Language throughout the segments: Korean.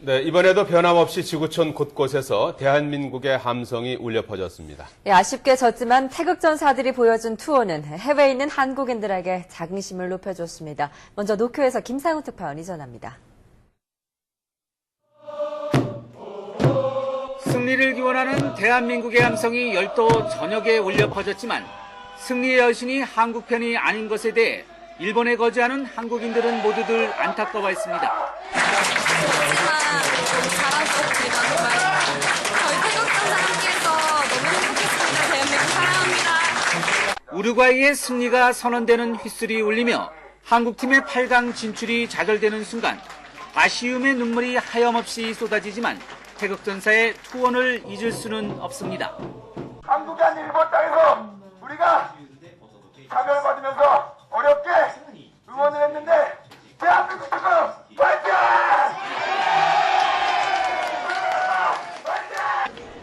네, 이번에도 변함없이 지구촌 곳곳에서 대한민국의 함성이 울려 퍼졌습니다. 예, 아쉽게 졌지만 태극전사들이 보여준 투어는 해외에 있는 한국인들에게 자긍심을 높여줬습니다. 먼저 노크에서 김상우 특파원이 전합니다. 승리를 기원하는 대한민국의 함성이 열도 전역에 울려 퍼졌지만 승리의 여신이 한국 편이 아닌 것에 대해 일본에 거주하는 한국인들은 모두들 안타까워했습니다. 우루과이의 승리가 선언되는 휘슬이 울리며 한국팀의 8강 진출이 좌절되는 순간 아쉬움의 눈물이 하염없이 쏟아지지만 태극전사의 투혼을 잊을 수는 없습니다. 한국이 아닌 일본 땅에서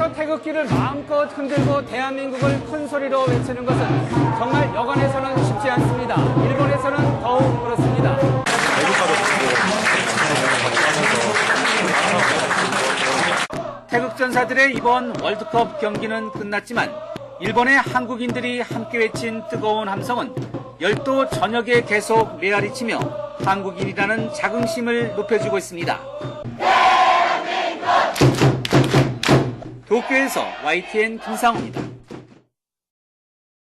해외에서 태극기를 마음껏 흔들고 대한민국을 큰 소리로 외치는 것은 정말 여관에서는 쉽지 않습니다. 일본에서는 더욱 그렇습니다. 태극 전사들의 이번 월드컵 경기는 끝났지만 일본의 한국인들이 함께 외친 뜨거운 함성은 열도 전역에 계속 메아리치며 한국인이라는 자긍심을 높여주고 있습니다. 도쿄에서 YTN 김상호입니다.